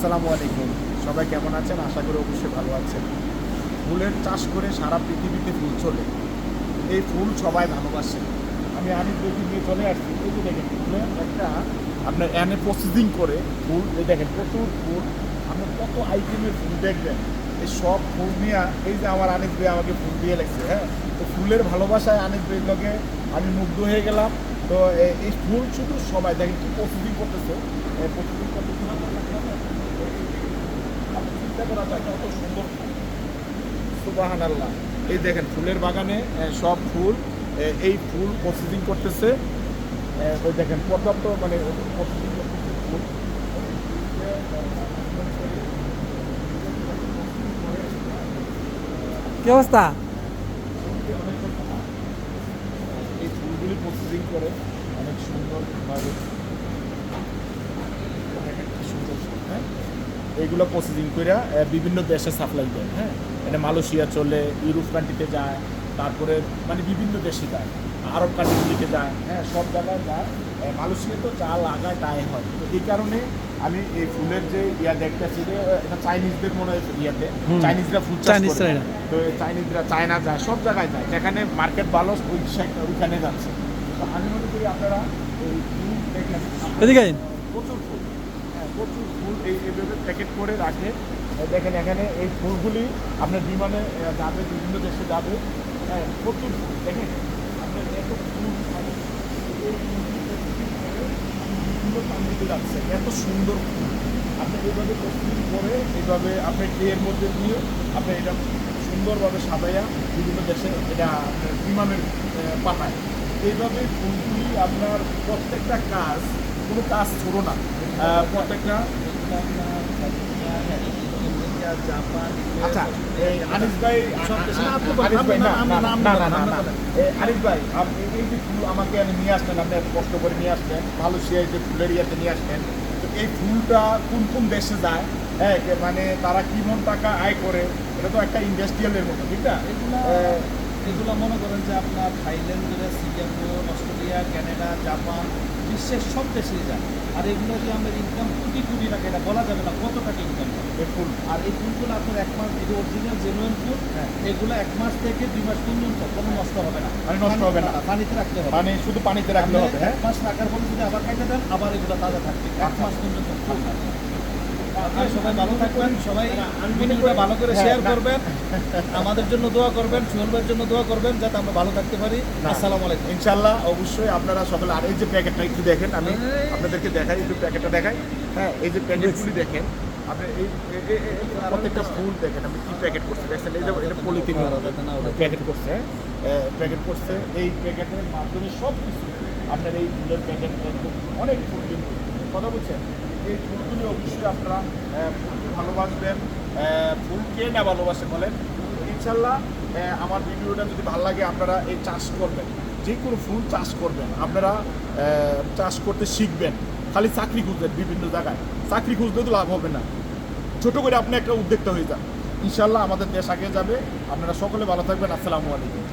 আসসালামু আলাইকুম। সবাই কেমন আছেন? আশা করি অবশ্যই ভালো আছেন। ফুলের চাষ করে সারা পৃথিবীতে ফুল চলে। এই ফুল সবাই ভালোবাসে। আমি আনিস বেদি নিয়ে চলে আসছি। এই যে দেখেন ফুলের একটা আপনার এনে প্রসেসিং করে ফুল। এই দেখেন, প্রচুর ফুল। আপনার কত আইটেমের ফুল দেখবেন। এই সব ফুল নিয়ে এই যে আমার আনিস ভাই আমাকে ফুল দিয়ে লাগছে হ্যাঁ? তো ফুলের ভালোবাসায় আনিস ভাইয়ের লগে আমি মুগ্ধ হয়ে গেলাম। তো এই ফুল শুধু সবাই দেখেন কি প্রসেসিং করতেছে। প্রসেসিং করতেছে। আপনি চিন্তা করা যায় কত সুন্দর সুবাহান আল্লাহ এই দেখেন ফুলের বাগানে সব ফুল এই ফুল প্রসেসিং করতেছে। ওই দেখেন পর্যাপ্ত মানে প্রসেসিং করতেছে ফুল। কি অবস্থা? এই ফুলগুলি প্রসেসিং করে অনেক দেখেন সুন্দর হ্যাঁ? এইগুলো প্রসেসিং করে বিভিন্ন দেশে সাপ্লাই দেয় হ্যাঁ? এটা মালয়েশিয়া চলে ইউরোপ কান্ট্রিতে যায় তারপরে মানে বিভিন্ন দেশে যায় আরব কান্ট্রিগুলিতে যায় হ্যাঁ? সব জায়গায় যায়। মালয়েশিয়া তো যা লাগায় তাই হয়। তো এই কারণে আমি এই ফুলের যে ইয়া দেখতেছি যে এটা চাইনিজদের মনে হয় ইয়াতে। চাইনিজরা ফুল চাইনিজরা তো চাইনিজরা চায়না যায় সব জায়গায় যায়। যেখানে মার্কেট ভালো ওই ওইখানে যাচ্ছে। তো আমি মনে করি আপনারা এই ফুল দেখেন এদিকে প্রচুর ফুল প্রচুর ফুল এই এইভাবে প্যাকেট করে রাখে। দেখেন এখানে এই ফুলগুলি আপনার বিমানে যাবে, বিভিন্ন দেশে যাবে। হ্যাঁ প্রচুর দেখেন। আপনার এত ফুল মানে এই যাচ্ছে। এত সুন্দর আপনি এইভাবে প্রস্তুত করে এইভাবে আপনি ট্রের মধ্যে দিয়ে আপনি এটা সুন্দরভাবে সাজাইয়া বিভিন্ন দেশে এটা বিমানের পাঠায়। এইভাবে ফুলগুলি আপনার প্রত্যেকটা কাজ কোনো কাজ ছোট না। প্রত্যেকটা আচ্ছা আনিস ভাই না না না না না না এই আনিস ভাই আপনি এই যে ফুল আমাকে নিয়ে আসলেন আপনি কষ্ট করে নিয়ে আসলেন মালয়েশিয়ায় যে ফুলের ইয়েতে নিয়ে আসলেন তো এই ফুলটা কোন কোন দেশে যায়? হ্যাঁ মানে তারা কিমন টাকা আয় করে? এটা তো একটা ইন্ডাস্ট্রিয়ালের মতো ঠিক না? এগুলা আহ, এগুলো মনে করেন যে আপনার Thailand Singapore Australia Canada Japan বিশ্বের সব দেশেই যায় আর এগুলো যে আমাদের ইনকাম কোটি কোটি টাকা এটা বলা যাবে না কত টাকা ইনকাম হবে। ফুল। আর এই ফুলগুলো আপনার এক মাস এই অরিজিনাল জেনুইন ফুল হ্যাঁ। এগুলো এক মাস থেকে দুই মাস পর্যন্ত কোনো নষ্ট হবে না। মানে নষ্ট হবে না। পানিতে রাখতে হবে। মানে শুধু পানিতে রাখতে হবে হ্যাঁ? এক মাস রাখার পরে যদি আবার খাইতে দেন আবার এগুলো তাজা থাকবে। এক মাস পর্যন্ত ফুল থাকবে। আপনারা সবাই ভালো থাকবেন সবাই ভিডিওটা ভালো করে হ্যাঁ, শেয়ার করবেন। আমাদের জন্য দোয়া করবেন সুহলবের জন্য দোয়া করবেন যাতে আমরা ভালো থাকতে পারি। আসসালামু আলাইকুম। ইনশাল্লাহ অবশ্যই আপনারা সকলে আর এই যে প্যাকেটটা একটু দেখেন আমি আপনাদেরকে দেখাই একটু প্যাকেটটা দেখাই। হ্যাঁ এই যে প্যাকেটগুলি দেখেন আপনি এই প্রত্যেকটা ফুল দেখেন আমি কি প্যাকেট করছি দেখছেন এই যে এটা পলিথিন প্যাকেট করছে প্যাকেট করছে। এই প্যাকেটের মাধ্যমে সব কিছু আপনার এই ফুলের প্যাকেট অনেক ফুল কথা বলছেন? এই ফুলগুলি অবশ্যই আপনারা ফুলকে ভালোবাসবেন আহ, ফুল কে না ভালোবাসে বলেন। ইনশাল্লাহ আমার ভিডিওটা যদি ভালো লাগে আপনারা এই চাষ করবেন। যে কোনো ফুল চাষ করবেন। আপনারা চাষ করতে শিখবেন। খালি চাকরি খুঁজবেন বিভিন্ন জায়গায়। চাকরি খুঁজলে তো লাভ হবে না। ছোট করে আপনি একটা উদ্যোক্তা হয়ে যান। ইনশাল্লাহ আমাদের দেশ আগে যাবে। আপনারা সকলে ভালো থাকবেন। আসসালামু আলাইকুম।